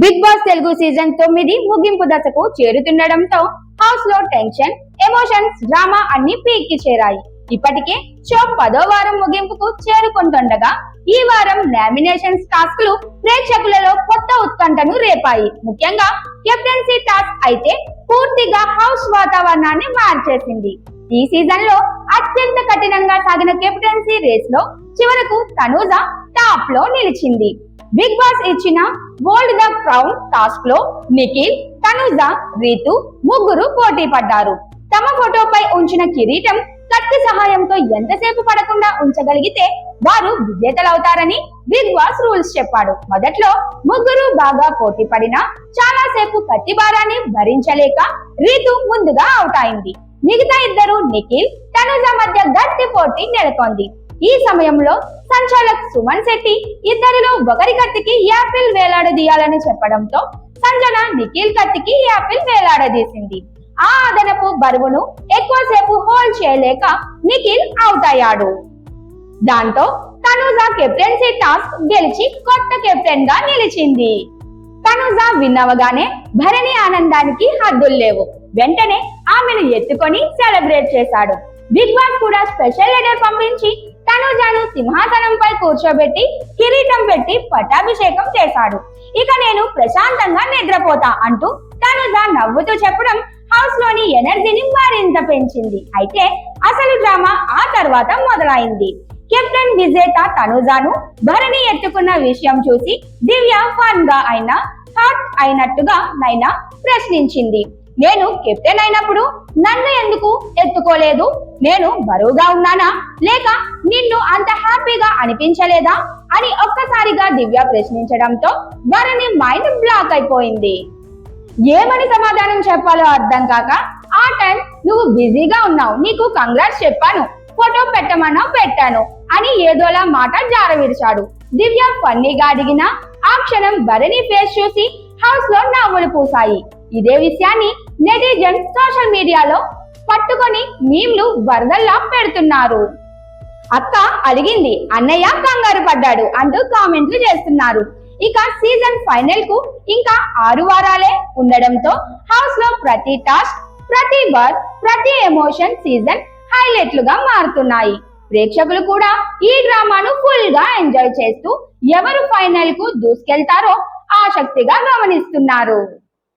Big boss Telugu season తొమ్మిది ముగింపు దశకు చేరుతుండటంతో హౌస్లో టెన్షన్ ఎమోషన్స్ డ్రామా అన్ని పీక్కి చేరాయి. ఇప్పటికే షో పదో వారం ముగింపుకు చేరుకుంటుండగా ఈ వారం నామినేషన్స్ టాస్క్లు ప్రేక్షకులలో కొత్త ఉత్కంఠను రేపాయి. ముఖ్యంగా కెప్టెన్సీ టాస్క్ అయితే పూర్తిగా హౌస్ వాతావరణాన్ని మార్చేసింది. ఈ సీజన్లో అత్యంత కఠినంగా సాగిన కెప్టెన్సీ రేస్లో చివరకు తనూజ టాప్లో నిలిచింది. బిగ్ బాస్ ఇచ్చిన వరల్డ్ ద క్రౌన్ టాస్క్లో నిఖిల్ తనూజ రీతు ముగ్గురు పోటీ పడ్డారు. తమ ఫోటోపై ఉంచిన కిరీటం కత్తి సహాయంతో ఎంతసేపు పడకుండా ఉంచగలిగితే వారు విజేతలవుతారని బిగ్ బాస్ రూల్స్ చెప్పాడు. మొదట్లో ముగ్గురు బాగా పోటీ పడినా చాలా సేపు కత్తి భారాన్ని భరించలేక రీతు ముందుగా అవుట్ అయింది. మిగతా ఇద్దరు నిఖిల్ తనుజ మధ్య గట్టి పోటీ నెలకొంది. ఈ సమయంలో సంచాలక్ సుమన్ శెట్టి ఇద్దరిలో ఒకరి కత్తికి యాపిల్ వేలాడదీయాలని చెప్పడంతో సంజన నిఖిల్ కత్తికి యాపిల్ వేలాడదీసింది. ఆ అదనపు బరువును ఎక్కువసేపు హోల్డ్ చేయలేక నిఖిల్ అవుట్ అయ్యాడు. దాంతో తనుజ కెప్టెన్సీ టాస్క్ గెలిచి కొత్త కెప్టెన్గా నిలిచింది. తనుజ విన్నవగానే భరణి ఆనందానికి హద్దులు లేవు. వెంటనే ఆమెను ఎత్తుకొని సెలబ్రేట్ చేశాడు. బిగ్ బాస్ కూడా స్పెషల్ లెటర్ పంపించి తనుజాను సింహాసనంపై కూర్చోబెట్టి కిరీటం పెట్టి పట్టాభిషేకం చేశాడు. ఇక నేను ప్రశాంతంగా నిద్రపోతా అంటూ తనుజ నవ్వుతూ చెప్పడం హౌస్లోని ఎనర్జీని మరింత పెంచింది. అయితే అసలు డ్రామా ఆ తర్వాత మొదలైంది. కెప్టెన్ విజేత తనుజాను భరణి ఎత్తుకున్న విషయం చూసి దివ్య ఫన్గా అయినా హాట్ అయినట్టుగా నైనా ప్రశ్నించింది. నేను కెప్టెన్ అయినప్పుడు నన్ను ఎందుకు ఎత్తుకోలేదు? నేను బరువుగా ఉన్నానా? లేక నిన్ను అంత హ్యాపీగా అనిపించలేదా? అని ఒక్కసారిగా దివ్య ప్రశ్నించడంతో భరణి మైండ్ బ్లాక్ అయిపోయింది. ఏమని సమాధానం చెప్పాలో అర్థం కాక ఆ టైం నువ్వు బిజీగా ఉన్నావు. నీకు కంగ్రాట్స్ చెప్పాను. ఫోటో పెట్టమన్నా పెట్టాను అని ఏదోలా మాట జారవిడిచాడు. దివ్య ఫన్నీగా అడిగిన ఆ క్షణం భరణి ఫేస్ చూసి హౌస్లో నవ్వులు పూసాయి ఇదే విషయాన్ని నెటిజన్ సోషల్ మీడియాలో పట్టుకొని మీమ్లు వరదల్లా పెడుతున్నారు. అక్క అడిగింది అన్నయ్య కంగారు పడ్డాడు అంటూ కామెంట్లు చేస్తున్నారు. ఇక సీజన్ ఫైనల్కు ఇంకా ఆరు వారాలే ఉండడంతో హౌస్లో ప్రతి టాస్క్ ప్రతి వర్క్ ప్రతి ఎమోషన్ సీజన్ హైలైట్లుగా మారుతున్నాయి. ప్రేక్షకులు కూడా ఈ డ్రామాను ఫుల్గా ఎంజాయ్ చేస్తూ ఎవరు ఫైనల్కు దూసుకెళ్తారో ఆసక్తిగా గమనిస్తున్నారు.